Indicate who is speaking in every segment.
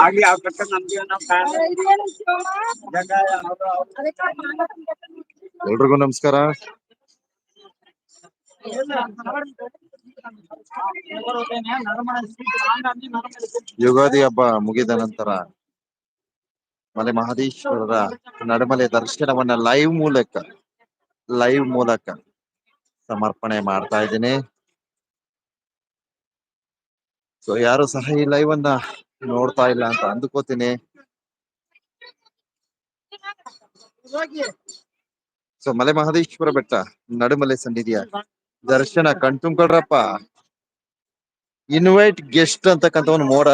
Speaker 1: ಆಗ್ಲಿ ಆ ಕಟ್ಟ ನಮ್ಗೆ
Speaker 2: ಎಲ್ರಿಗೂ ನಮಸ್ಕಾರ. ಯುಗಾದಿ ಹಬ್ಬ ಮುಗಿದ ನಂತರ ಮಲೆ ಮಹದೇಶ್ವರರ ನಡುಮಲೆ ದರ್ಶನವನ್ನ ಲೈವ್ ಮೂಲಕ ಲೈವ್ ಮೂಲಕ ಸಮರ್ಪಣೆ ಮಾಡ್ತಾ ಇದ್ದೀನಿ. ಸೊ ಯಾರು ಸಹ ಈ ಲೈವ್ ಅನ್ನ ನೋಡ್ತಾ ಇಲ್ಲ ಅಂತ ಅಂದ್ಕೋತೀನಿ. ಸೊ ಮಲೆ ಮಹದೇಶ್ವರ ಬೆಟ್ಟ, ನಡುಮಲೆ ಸನ್ನಿಧಿಯ ದರ್ಶನ ಕಣ್ತುಂಬ್ಕೊಳ್ರಪ್ಪ ಇನ್ವೈಟ್ ಗೆಸ್ಟ್ ಅಂತಕ್ಕಂಥ ಒಂದು ಮೋಡ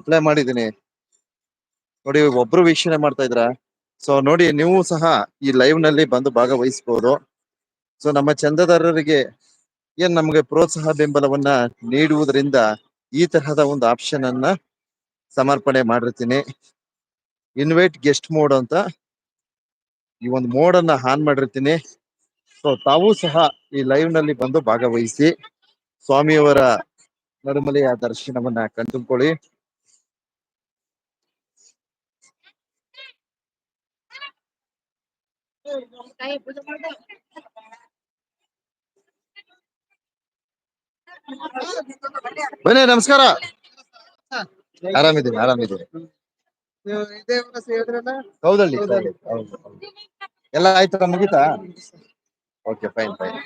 Speaker 2: ಅಪ್ಲೈ ಮಾಡಿದ್ದೀನಿ. ನೋಡಿ, ಒಬ್ರು ವೀಕ್ಷಣೆ ಮಾಡ್ತಾ ಇದ್ರ. ಸೊ ನೋಡಿ, ನೀವು ಸಹ ಈ ಲೈವ್ನಲ್ಲಿ ಬಂದು ಭಾಗವಹಿಸಬಹುದು ಸೊ ನಮ್ಮ ಚಂದದಾರರಿಗೆ ಏನ್ ನಮಗೆ ಪ್ರೋತ್ಸಾಹ ಬೆಂಬಲವನ್ನ ನೀಡುವುದರಿಂದ ಈ ತರಹದ ಒಂದು ಆಪ್ಷನ್ ಅನ್ನ ಸಮರ್ಪಣೆ ಮಾಡಿರ್ತೀನಿ. ಇನ್ವೈಟ್ ಗೆಸ್ಟ್ ಮೋಡ್ ಅಂತ ಈ ಒಂದು ಮೋಡ್ ಅನ್ನ ಆನ್ ಮಾಡಿರ್ತೀನಿ. ಸೊ ತಾವು ಸಹ ಈ ಲೈವ್ನಲ್ಲಿ ಬಂದು ಭಾಗವಹಿಸಿ ಸ್ವಾಮಿಯವರ ನಡುಮಲೆಯ ದರ್ಶನವನ್ನ ಕಣ್ತುಂಬ್ಕೊಳ್ಳಿ ಬನ್ನಿ ನಮಸ್ಕಾರ. ಆರಾಮಿದ್ದೀನಿ ಆರಾಮಿದ್ದೀನಿ ಹೌದಳ್ಳಿ ಹೌದು, ಹೌದು. ಎಲ್ಲ ಆಯ್ತಾ ಮುಗಿತಾ? ಓಕೆ ಫೈನ್ ಫೈನ್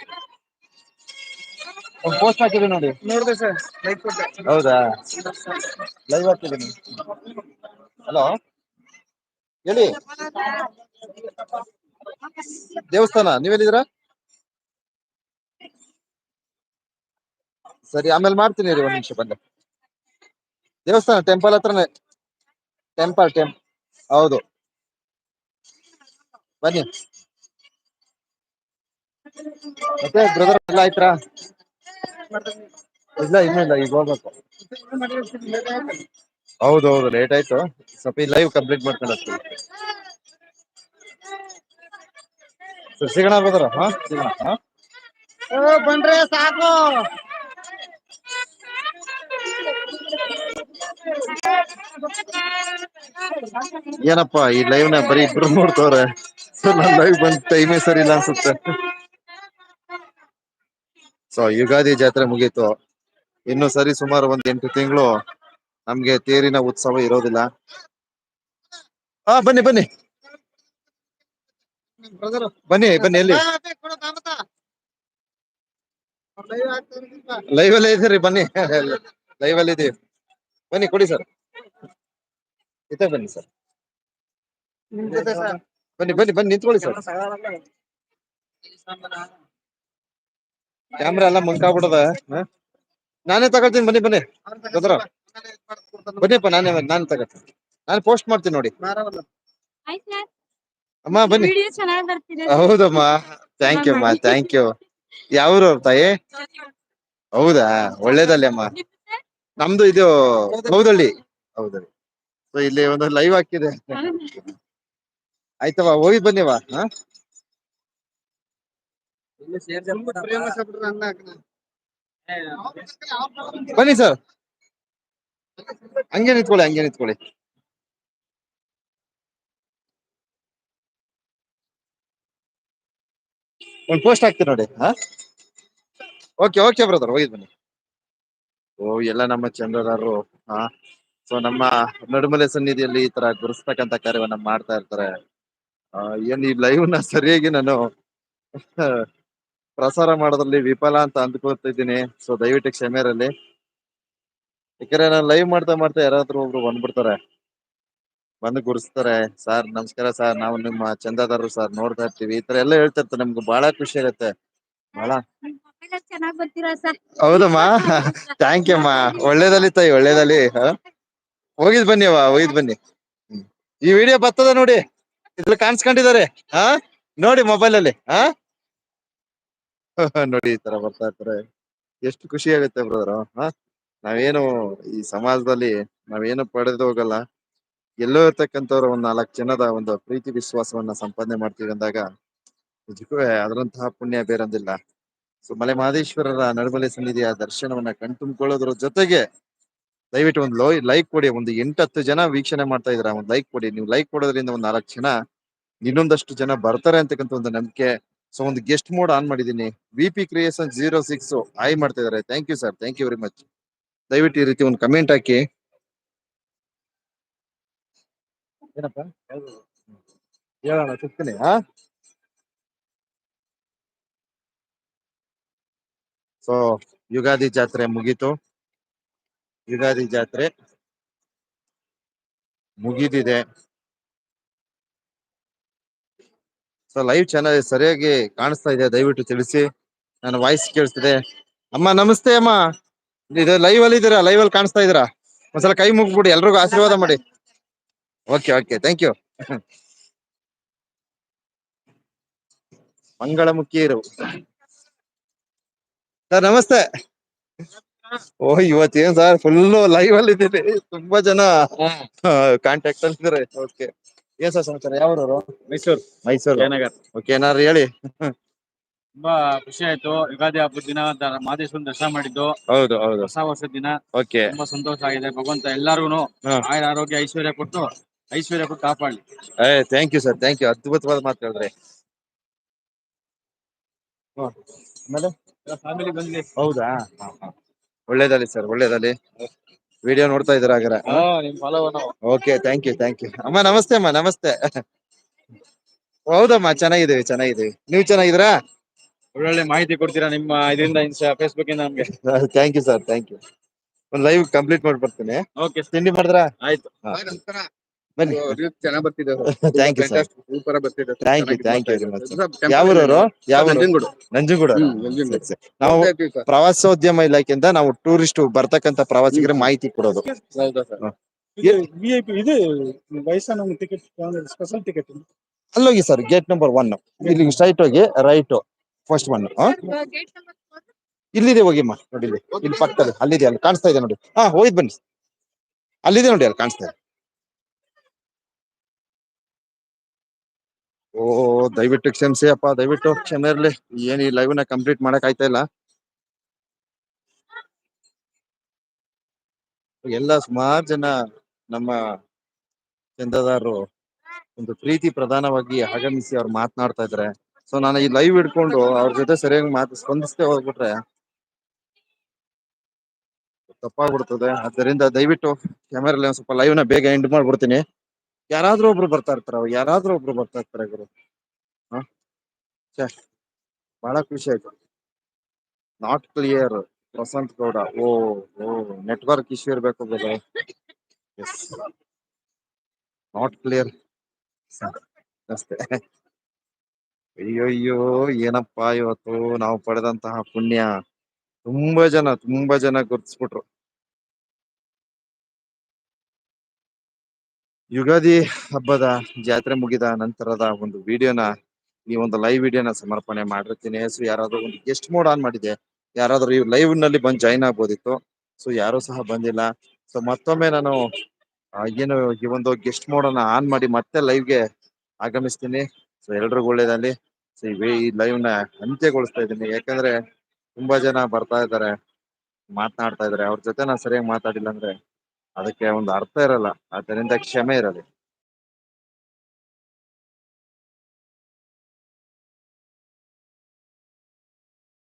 Speaker 2: ಒಂದು ಪೋಸ್ಟ್ ಹಾಕಿದೆ ನೋಡಿ.
Speaker 1: ನೋಡಿದೆ ಸರ್ ಲೈಕ್ ಕೊಟ್ಟೆ
Speaker 2: ಹೌದಾ? ಲೈವ್ ಹಾಕಿದ್ದೀನಿ. ಹಲೋ ಹೇಳಿ. ದೇವಸ್ಥಾನ ನೀವೆಲ್ಲಿದ್ದೀರಾ? ಸರಿ, ಆಮೇಲೆ ಮಾಡ್ತೀನಿ ರೀ ಒಂದ್ ನಿಮಿಷ ಬಂದೆ. ದೇವಸ್ಥಾನ ಟೆಂಪಲ್ ಹತ್ರನೇ. ಟೆಂಪಲ್ ಟೆಂಪ್ ಹೌದು. ಬನ್ನಿ. ಮತ್ತೆ ಬ್ರದರ್ ಎಲ್ಲ ಆಯ್ತಾ? ಇಲ್ಲ, ಇನ್ನೂ ಇಲ್ಲ, ಈಗ ಹೋಗ್ಬೇಕು. ಹೌದು ಹೌದು ಲೇಟ್ ಆಯ್ತು. ಸ್ವಲ್ಪ ಈ ಲೈವ್ ಕಂಪ್ಲೀಟ್ ಮಾಡ್ಕೊಂಡು ಸಿಗೋಣ ಬ್ರದರ್ ಹಾ, ಸಿಗೋಣ. ಹಾ?
Speaker 1: ಸಾಕು.
Speaker 2: ಏನಪ್ಪಾ, ಈ ಲೈವ್ನ ಬರೀ ಇಬ್ರು ನೋಡ್ತವ್ರೆ ನನ್ ಲೈವ್ ಬಂದ್ ಟೈಮೇ ಸರಿ ಇಲ್ಲ ಅನ್ಸುತ್ತೆ. ಸೊ ಯುಗಾದಿ ಜಾತ್ರೆ ಮುಗೀತು. ಇನ್ನು ಸರಿ ಸುಮಾರು ಒಂದ್ ಎಂಟು ತಿಂಗಳು ನಮ್ಗೆ ತೇರಿನ ಉತ್ಸವ ಇರೋದಿಲ್ಲ. ಹಾ ಬನ್ನಿ ಬನ್ನಿ. ಬನ್ನಿ ಬನ್ನಿ, ಎಲ್ಲಿ? ಲೈವ್ ಅಲ್ಲೇ ಇದೀರಿ, ಬನ್ನಿ. ಲೈವ್ ಅಲ್ಲಿ ಇದೀವಿ. ಬನ್ನಿ, ಕೊಡಿ ಸರ್. ಇತ್ತ ಬನ್ನಿ ಸರ್.
Speaker 1: ನಿಮ್ ಜೊತೆ ಸರ್.
Speaker 2: ಬನ್ನಿ ಬನ್ನಿ ಬನ್ನಿ ನಿಂತ್ಕೊಳ್ಳಿ ಸರ್. ಕ್ಯಾಮ್ರಾ ಎಲ್ಲ ಮುಂಕಾಗ್ಬಿಡದ ನಾನೇ ತಗೊಳ್ತೀನಿ ಬನ್ನಿ ಬನ್ನಿ. ಗದ್ರ. ಬನ್ನಿಪ್ಪ ನಾನೇ ನಾನು ತಗೊಳ್ತೀನಿ. ನಾನು ಪೋಸ್ಟ್ ಮಾಡ್ತೀನಿ ನೋಡಿ. ಅಮ್ಮ ಬನ್ನಿ.
Speaker 3: ವಿಡಿಯೋ ಚೆನ್ನಾಗಿ ಬರ್ತಿದೆ.
Speaker 2: ಹೌದಮ್ಮ. ಥ್ಯಾಂಕ್ ಯು ಅಮ್ಮ. ಥ್ಯಾಂಕ್ ಯು ಯಾವ್ರು ತಾಯಿ? ಹೌದಾ? ಒಳ್ಳೇದಲ್ಲಿ ಅಮ್ಮ. ನಮ್ದು ಇದು ಹೌದಳ್ಳಿ. ಹೌದಳ್ಳಿ. ಸೊ ಇಲ್ಲಿ ಒಂದು ಲೈವ್ ಹಾಕಿದೆ. ಆಯ್ತವ ಹೋಗಿ ಬನ್ನಿವಾ ಹಾ?
Speaker 1: ಅನ್ನ
Speaker 2: ಬನ್ನಿ ಸರ್ ಹಂಗೆ ನಿಂತ್ಕೊಳ್ಳಿ ಹಂಗೆ ನಿಂತ್ಕೊಳ್ಳಿ. ಒಂದು ಪೋಸ್ಟ್ ಹಾಕ್ತೀನಿ ನೋಡಿ ಹಾ? ಓಕೆ ಓಕೆ ಬ್ರದರ್ ಹೋಗಿದ್ ಬನ್ನಿ. ಓ ಎಲ್ಲ ನಮ್ಮ ಚಂದ್ರದಾರರು ಹಾ? ಸೊ ನಮ್ಮ ನಡುಮಲೆ ಸನ್ನಿಧಿಯಲ್ಲಿ ಈ ತರ ಗುರುಸ್ತಕ್ಕಂತ ಕಾರ್ಯವನ್ನ ಮಾಡ್ತಾ ಇರ್ತಾರೆ. ಏನ್ ಈ ಲೈವ್ನ ಸರಿಯಾಗಿ ನಾನು ಪ್ರಸಾರ ಮಾಡೋದ್ರಲ್ಲಿ ವಿಫಲ ಅಂತ ಅಂದ್ಕೊತಿದ್ದೀನಿ ಸೊ ದಯವಿಟ್ಟು ಕ್ಷಮೆ ಇರಲಿ ಯಾಕಂದ್ರೆ ನಾನು ಲೈವ್ ಮಾಡ್ತಾ ಮಾಡ್ತಾ ಯಾರಾದ್ರೂ ಒಬ್ರು ಬಂದ್ಬಿಡ್ತಾರೆ. ಬಂದು ಗುರುಸ್ತಾರೆ ಸರ್ ನಮಸ್ಕಾರ ಸರ್. ನಾವು ನಿಮ್ಮ ಚಂದಾದಾರರು ಸರ್. ನೋಡ್ತಾ ಇರ್ತೀವಿ. ಈ ತರ ಎಲ್ಲ ಹೇಳ್ತಿರ್ತಾರೆ. ನಮ್ಗೆ ಬಹಳ ಖುಷಿ ಆಗುತ್ತೆ ಬಹಳ.
Speaker 3: ಚೆನ್ನಾಗಿ ಬರ್ತೀರಾ ಸರ್?
Speaker 2: ಹೌದಮ್ಮ. ಥ್ಯಾಂಕ್ ಯು ಅಮ್ಮ. ಒಳ್ಳೇದಲ್ಲಿ ತಾಯಿ ಒಳ್ಳೇದಲ್ಲಿ. ಹ? ಹೋಗಿದ್ ಬನ್ನಿ ಅವ ಹೋಗಿದ್ ಬನ್ನಿ. ಈ ವಿಡಿಯೋ ಬರ್ತದ ನೋಡಿ. ಇದ್ರಲ್ಲಿ ಕಾಣಿಸ್ಕೊಂಡಿದ್ದಾರೆ. ಹಾ? ನೋಡಿ ಮೊಬೈಲ್ ಅಲ್ಲಿ. ಹಾ? ನೋಡಿ ಈ ತರ ಬರ್ತಾ ಇರ್ತಾರೆ. ಎಷ್ಟು ಖುಷಿ ಆಗುತ್ತೆ ಬ್ರದರ್ ಹಾ? ನಾವೇನು ಈ ಸಮಾಜದಲ್ಲಿ ನಾವೇನು ಪಡೆದು ಹೋಗಲ್ಲ. ಎಲ್ಲೋ ಇರ್ತಕ್ಕಂಥವ್ರ ಒಂದ್ ನಾಲ್ಕು ಜನದ ಒಂದು ಪ್ರೀತಿ ವಿಶ್ವಾಸವನ್ನ ಸಂಪಾದನೆ ಮಾಡ್ತೀವಿ ಅಂದಾಗ ನಿಜಕ್ಕೂ ಅದರಂತಹ ಪುಣ್ಯ ಬೇರೊಂದಿಲ್ಲ. ಸೊ ಮಲೆ ಮಹದೇಶ್ವರರ ನಡುಮಲೆ ಸನ್ನಿಧಿಯ ದರ್ಶನವನ್ನ ಕಣ್ತುಂಬಿಕೊಳ್ಳೋದ್ರ ಜೊತೆಗೆ ದಯವಿಟ್ಟು ಒಂದು ಲೈಕ್ ಕೊಡಿ. ಒಂದು ಎಂಟತ್ತು ಜನ ವೀಕ್ಷಣೆ ಮಾಡ್ತಾ ಇದ್ರ ಒಂದು ಲೈಕ್ ಕೊಡಿ. ನೀವು ಲೈಕ್ ಕೊಡೋದ್ರಿಂದ ಒಂದು ನಾಲ್ಕು ಜನ, ಇನ್ನೊಂದಷ್ಟು ಜನ ಬರ್ತಾರೆ ಅಂತಕ್ಕಂಥ ಒಂದು ನಂಬಿಕೆ. ಸೊ ಒಂದು ಗೆಸ್ಟ್ ಮೋಡ್ ಆನ್ ಮಾಡಿದ್ದೀನಿ. V P creation zero six ಆಯ್ ಮಾಡ್ತಾ ಇದಾರೆ thank you sir thank you very much ದಯವಿಟ್ಟು ಈ ರೀತಿ ಒಂದು ಕಮೆಂಟ್ ಹಾಕಿ. ಹೇಳೋಣ ಸೊ ಯುಗಾದಿ ಜಾತ್ರೆ ಮುಗೀತು. ಯುಗಾದಿ ಜಾತ್ರೆ ಮುಗಿದಿದೆ. ಸೊ ಲೈವ್ ಚೆನ್ನಾಗಿ ಸರಿಯಾಗಿ ಕಾಣಿಸ್ತಾ ಇದೆ. ದಯವಿಟ್ಟು ತಿಳಿಸಿ. ನನ್ನ ವಾಯ್ಸ್ ಕೇಳಿಸ್ತಿದೆ ಅಮ್ಮ, ನಮಸ್ತೆ ಅಮ್ಮ. ಇದು ಲೈವ್ ಅಲ್ಲಿ ಇದೀರಾ ಲೈವ್ ಅಲ್ಲಿ ಕಾಣಿಸ್ತಾ ಇದೀರಾ ಒಂದ್ಸಲ ಕೈ ಮುಗ್ಬಿಡಿ ಎಲ್ರಿಗೂ ಆಶೀರ್ವಾದ ಮಾಡಿ. ಓಕೆ ಓಕೆ ಥ್ಯಾಂಕ್ ಯು ಮಂಗಳಮುಖಿಯರು ಸರ್ ನಮಸ್ತೆ. ಓ ಏನ್ ಸರ್? ಫುಲ್ ಲೈವ್ ಅಲ್ಲಿ ಇದ್ದೀರಿ ತುಂಬಾ ಜನ ಕಾಂಟ್ಯಾಕ್ಟ್ ಅಲ್ಲಿ ಇದಾರೆ. ಓಕೆ ಏನ್ ಸರ್ ಸಮಾಚಾರ? ಯಾವ್ರವರು
Speaker 1: ಮೈಸೂರು.
Speaker 2: ಮೈಸೂರು.
Speaker 1: ಜಯನಗರ್.
Speaker 2: ಓಕೆ ಏನಾದ್ರು ಹೇಳಿ.
Speaker 1: ತುಂಬಾ ಖುಷಿ ಆಯ್ತು. ಯುಗಾದಿ ಹಬ್ಬದ ದಿನ ಮಹದೇಶ್ವರನ ದರ್ಶನ ಮಾಡಿದ್ದು.
Speaker 2: ಹೌದು ಹೌದು.
Speaker 1: ಹೊಸ ವರ್ಷದ ದಿನ.
Speaker 2: ಓಕೆ
Speaker 1: ತುಂಬಾ ಸಂತೋಷ ಆಗಿದೆ. ಭಗವಂತ ಎಲ್ಲಾರ್ಗು. ಆಯುರ ಆರೋಗ್ಯ ಐಶ್ವರ್ಯ ಕೊಟ್ಟು ಐಶ್ವರ್ಯ ಕೊಟ್ಟು ಕಾಪಾಡಲಿ.
Speaker 2: ಏ thank you sir thank you ಅದ್ಭುತವಾದ ಮಾತು ಹೇಳಿದ್ರೆ. ಆಮೇಲೆ?
Speaker 1: ಫ್ಯಾಮಿಲಿ ಬಂದ್ಲಿ
Speaker 2: ಹೌದಾ? ಒಳ್ಳೇದಲ್ಲಿ ಸರ್ ಒಳ್ಳೇದಲ್ಲಿ ವಿಡಿಯೋ ನೋಡ್ತಾ ಇದ್ದೀರಾ
Speaker 1: ನಾವು.
Speaker 2: Okay thank you thank you ಅಮ್ಮ ನಮಸ್ತೆ ಅಮ್ಮ ನಮಸ್ತೆ. ಹೌದಮ್ಮ ಚೆನ್ನಾಗಿದ್ದೀವಿ ಚೆನ್ನಾಗಿದ್ದೀವಿ. ನೀವು ಚೆನ್ನಾಗಿದ್ದೀರಾ?
Speaker 1: ಒಳ್ಳೊಳ್ಳೆ ಮಾಹಿತಿ ಕೊಡ್ತೀರಾ ನಿಮ್ಮ ಇದರಿಂದ ಫೇಸ್ಬುಕ್ ಇಂದ ನಮ್ಗೆ?
Speaker 2: Thank you sir thank you ಒಂದು ಲೈವ್ ಕಂಪ್ಲೀಟ್ ಮಾಡಿ ಬರ್ತೀನಿ
Speaker 1: ಓಕೆ
Speaker 2: ತಿಂಡಿ ಮಾಡಿದ್ರಾ?
Speaker 1: ಆಯ್ತು.
Speaker 2: ಬನ್ನಿ.
Speaker 1: ಚೆನ್ನಾಗಿ ಬರ್ತಿದೆ
Speaker 2: ಥ್ಯಾಂಕ್ ಯು ಸರ್.
Speaker 1: ಸೂಪರ್ ಬರ್ತಿದೆ
Speaker 2: thank you thank you very much ಯಾವೂರವರು ಯಾವ
Speaker 1: ನಂಜನಗೂಡು.
Speaker 2: ನಂಜನಗೂಡು. ನಾವು ಪ್ರವಾಸೋದ್ಯಮ ಇಲಾಖೆಯಿಂದ ನಾವು ಟೂರಿಸ್ಟ್ ಬರ್ತಕ್ಕಂತ ಪ್ರವಾಸಿಗರ ಮಾಹಿತಿ ಕೊಡೋದು.
Speaker 1: ಸರ್?
Speaker 4: ವಿಐಪಿ ಇದು ವಯಸ್ಸಾನ ಟಿಕೆಟ್ ಸ್ಪೆಷಲ್ ಟಿಕೆಟ್
Speaker 2: ಅಲ್ಲೋಗಿ ಸರ್ ಗೇಟ್ ನಂಬರ್ ಒನ್ ಇಲ್ಲಿ ಸ್ಟ್ರೈಟ್ ಹೋಗಿ ರೈಟ್ ಫಸ್ಟ್ ಒನ್ ಇಲ್ಲಿದೆ ಹೋಗಿಮ್ಮ ನೋಡಿ ಇಲ್ಲಿ ಇಲ್ಲಿ ಪಕ್ಕದಲ್ಲಿ ಅಲ್ಲಿದೆ ಅಲ್ಲಿ ಕಾಣಿಸ್ತಾ ಇದೆ ನೋಡಿ. ಹಾ ಹೋಯ್ತು ಬನ್ನಿ. ಅಲ್ಲಿದೆ ನೋಡಿ ಅಲ್ಲಿ ಕಾಣಿಸ್ತಾ ಇದೆ. ಓ, ದಯವಿಟ್ಟು ಕ್ಷಮಿಸಿ ಅಪ್ಪ, ದಯವಿಟ್ಟು ಕ್ಷಮೆ ಇರ್ಲಿ. ಏನ್ ಈ ಲೈವ್ನ ಕಂಪ್ಲೀಟ್ ಮಾಡಕ್ ಆಯ್ತಾ ಇಲ್ಲ? ಎಲ್ಲ ಸುಮಾರು ಜನ ನಮ್ಮ ಚಂದದಾರರು ಒಂದು ಪ್ರೀತಿ ಪ್ರಧಾನವಾಗಿ ಆಗಮಿಸಿ ಅವ್ರು ಮಾತನಾಡ್ತಾ ಇದ್ರೆ. ಸೊ ನಾನು ಈ ಲೈವ್ ಹಿಡ್ಕೊಂಡು ಅವ್ರ ಜೊತೆ ಸರಿಯಾಗಿ ಮಾತು ಸ್ಪಂದಿಸ್ತೇ ಹೋಗ್ಬಿಟ್ರೆ ತಪ್ಪಾಗ್ಬಿಡ್ತದೆ ಆದ್ದರಿಂದ ದಯವಿಟ್ಟು ಕ್ಯಾಮೆರಲ್ಲಿ ಸ್ವಲ್ಪ ಲೈವ್ನ ಬೇಗ ಎಂಡ್ ಮಾಡ್ಬಿಡ್ತೀನಿ. ಯಾರಾದ್ರೂ ಒಬ್ರು ಬರ್ತಾ ಇರ್ತಾರ ಯಾರಾದ್ರೂ ಒಬ್ರು ಬರ್ತಾ ಇರ್ತಾರೆ ಗುರು. ಹಾ? ಬಹಳ ಖುಷಿ ಆಯ್ತು. Not clear. ಪ್ರಸಂತ್ ಗೌಡ, ಓ ಓ, ನೆಟ್ವರ್ಕ್ ಇಶ್ಯೂ ಇರ್ಬೇಕು ಎಸ್. Not clear. ಅಯ್ಯೋ ಅಯ್ಯೋ ಏನಪ್ಪಾ ಇವತ್ತು ನಾವು ಪಡೆದಂತಹ ಪುಣ್ಯ. ತುಂಬಾ ಜನ ತುಂಬಾ ಜನ ಗುರ್ತಿಸ್ಬಿಟ್ರು. ಯುಗಾದಿ ಹಬ್ಬದ ಜಾತ್ರೆ ಮುಗಿದ ನಂತರದ ಒಂದು ವಿಡಿಯೋನ, ಈ ಒಂದು ಲೈವ್ ವಿಡಿಯೋನ ಸಮರ್ಪಣೆ ಮಾಡಿರ್ತೀನಿ. ಸೊ ಯಾರಾದ್ರೂ ಒಂದು ಗೆಸ್ಟ್ ಮೋಡ್ ಆನ್ ಮಾಡಿದೆ. ಯಾರಾದ್ರೂ ಈ ಲೈವ್ನಲ್ಲಿ ಬಂದು ಜಾಯ್ನ್ ಆಗ್ಬೋದಿತ್ತು. ಸೊ ಯಾರು ಸಹ ಬಂದಿಲ್ಲ. ಸೊ ಮತ್ತೊಮ್ಮೆ ನಾನು ಏನು ಈ ಒಂದು ಗೆಸ್ಟ್ ಮೋಡ್ ಅನ್ನ ಆನ್ ಮಾಡಿ ಮತ್ತೆ ಲೈವ್ಗೆ ಆಗಮಿಸ್ತೀನಿ. ಸೊ ಎಲ್ರಿಗೂ ಒಳ್ಳೇದಲ್ಲಿ ಸೊ ಈ ಲೈವ್ನ ಅಂತ್ಯಗೊಳಿಸ್ತಾ ಇದ್ದೀನಿ. ಯಾಕಂದ್ರೆ, ತುಂಬಾ ಜನ ಬರ್ತಾ ಇದ್ದಾರೆ, ಮಾತನಾಡ್ತಾ ಇದ್ದಾರೆ. ಅವ್ರ ಜೊತೆ ನಾನು ಸರಿಯಾಗಿ ಮಾತಾಡಿಲ್ಲ ಅಂದ್ರೆ ಅದಕ್ಕೆ ಒಂದು ಅರ್ಥ ಇರಲ್ಲ. ಅದರಿಂದ ಕ್ಷಮೆ ಇರಲಿ.